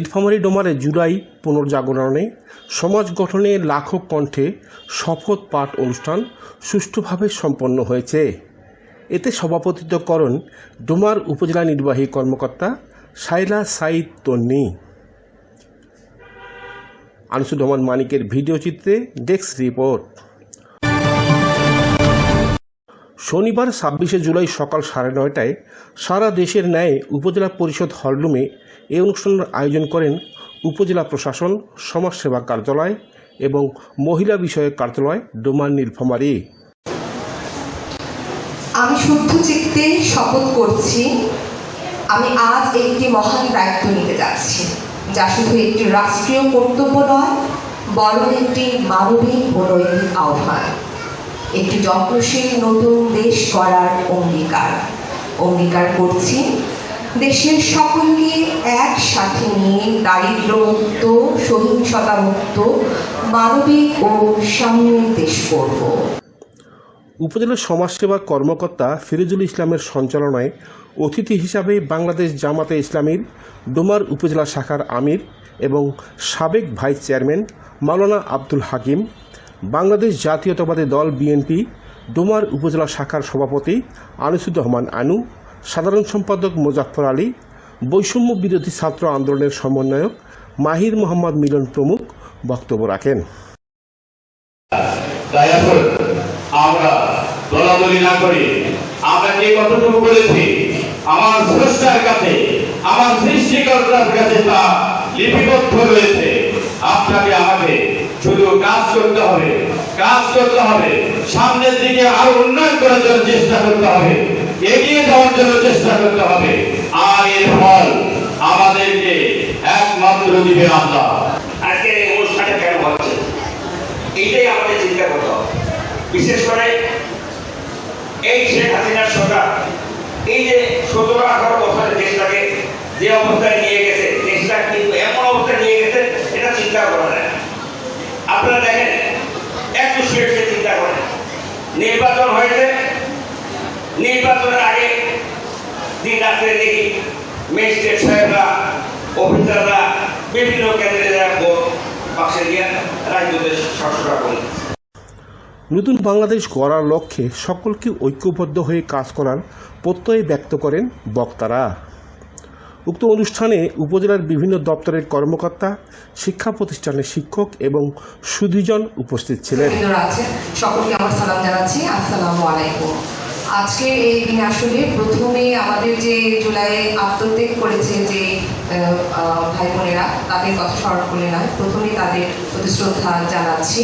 নীলফামারী ডোমারে জুলাই পুনর্জাগরণে সমাজ গঠনে লাখো কণ্ঠে শপথ পাঠ অনুষ্ঠান সুষ্ঠুভাবে সম্পন্ন হয়েছে। এতে সভাপতিত্ব করেন ডোমার উপজেলা নির্বাহী কর্মকর্তা সাইলা সাইদ তন্নি। আনিসুজ্জামান মানিকের ভিডিও চিত্রে ডেস্ক রিপোর্ট। শনিবার ছাব্বিশে জুলাই সকাল সাড়ে নয়টায় সারা দেশের ন্যায় উপজেলা পরিষদ হলরুমে এই অনুষ্ঠানের আয়োজন করেন উপজেলা প্রশাসন, সমাজসেবা কার্যালয় এবং মহিলা বিষয়ক কার্যালয় ডোমান নীলফামারী। আমি শুদ্ধ চিত্তে শপথ করছি। আমি আজ একটি মহান দায়িত্ব নিতে যাচ্ছি, যা শুধু একটি রাষ্ট্রীয় কর্তব্য নয়, বরং একটি মানবিক ও আহ্বান। একটি যত্নশীল নতুন দেশ করার অঙ্গীকার। অঙ্গীকার করছি। দেশের সকলকে একসাথে নিয়ে দারিদ্র্যমুক্ত, সহিংসতামুক্ত, মানবিক ও সামূহিক দেশ করব উপজেলা সমাজসেবা কর্মকর্তা ফিরোজুল ইসলামের সঞ্চালনায় অতিথি হিসাবে বাংলাদেশ জামাতে ইসলামীর ডোমার উপজেলা শাখার আমির এবং সাবেক ভাইস চেয়ারম্যান মাওলানা আব্দুল হাকিম বাংলাদেশ জাতীয়তাবাদী দল বিএনপি, ডোমার উপজেলা শাখার সভাপতি আনিসুর রহমান আনু, সাধারণ সম্পাদক মোজাফফর আলী, বৈষম্য বিরোধী ছাত্র আন্দোলনের সমন্বয়ক মাহির মোহাম্মদ মিলন প্রমুখ বক্তব্য রাখেন। আমার স্রষ্টার কাছে, আমার সৃষ্টিকর্তার কাছে তা লিপিবদ্ধ রয়েছে। আপনাকে আমাকে শুধু কাজ করতে হবে, কাজ করতে হবে। সামনের দিকে আরও উন্নয়ন করার জন্য চেষ্টা করতে হবে, এগিয়ে যাওয়ার জন্য চেষ্টা করতে হবে। আর এর ফল আমাদেরকে একমাত্র দিবে আল্লাহ আজকের এই অনুষ্ঠানটা কেন হচ্ছে? এইটাই আমাদের চিন্তা করতে হবে। বিশেষ করে এই শেখ হাসিনার সরকার, এই যে সতেরো আঠারো বছরের দেশটাকে যে অবস্থায় নিয়ে গেছে দেশটা কিন্তু এমন অবস্থায় নিয়ে গেছে এটা চিন্তা করা যায় না। আপনারা দেখেন একটু শুয়ে শুয়ে চিন্তা করেন নির্বাচন হয়েছে নির্বাচনের আগে দিন রাত্রে দেখি ম্যাজিস্ট্রেট সাহেবরা অফিসাররা বিভিন্ন কেন্দ্রে যারা ভোট বাক্সে দিয়ে রাজ্যদের সরসরা করে নতুন বাংলাদেশ গড়ার লক্ষ্যে সকলকে ঐক্যবদ্ধ হয়ে কাজ করার প্রত্যয় ব্যক্ত করেন বক্তারা। উক্ত অনুষ্ঠানে উপজেলার বিভিন্ন দপ্তরের কর্মকর্তা শিক্ষা প্রতিষ্ঠানের শিক্ষক এবং সুধীজন উপস্থিত ছিলেন। সকলকে আমার সালাম জানাচ্ছি। আসসালামু আলাইকুম। আজকের এই দিনে আসলে প্রথমে আমাদের যে জুলাই আত্মত্যাগ করেছে যে ভাই বোনেরা তাদের কথা স্মরণ করে নয়, প্রথমে তাদের প্রতি শ্রদ্ধা জানাচ্ছি।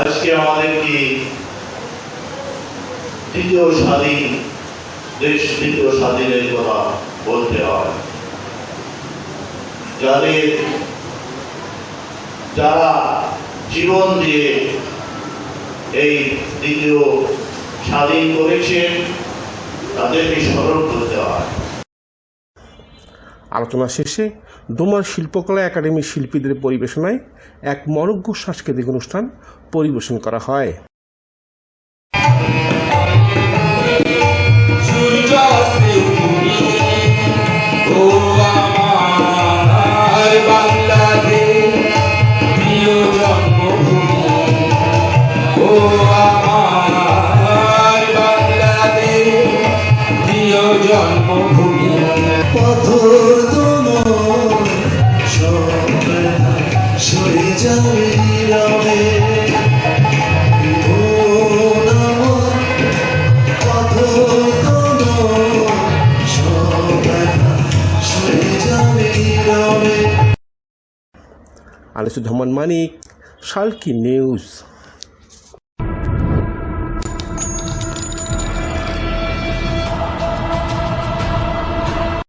আজকে আমাদেরকে দ্বিতীয় স্বাধীন দেশ, দ্বিতীয় স্বাধীনের কথা বলতে হয়? যাদের, যারা জীবন দিয়ে এই দ্বিতীয় স্বাধীন করেছেন তাদেরকে স্মরণ করতে হয়। আলোচনা শেষে ডোমার শিল্পকলা একাডেমির শিল্পীদের পরিবেশনায় এক মরজ্ঞ সাংস্কৃতিক অনুষ্ঠান পরিবেশন করা হয়। নীরবে ধমন মানিক শালকি নিউজ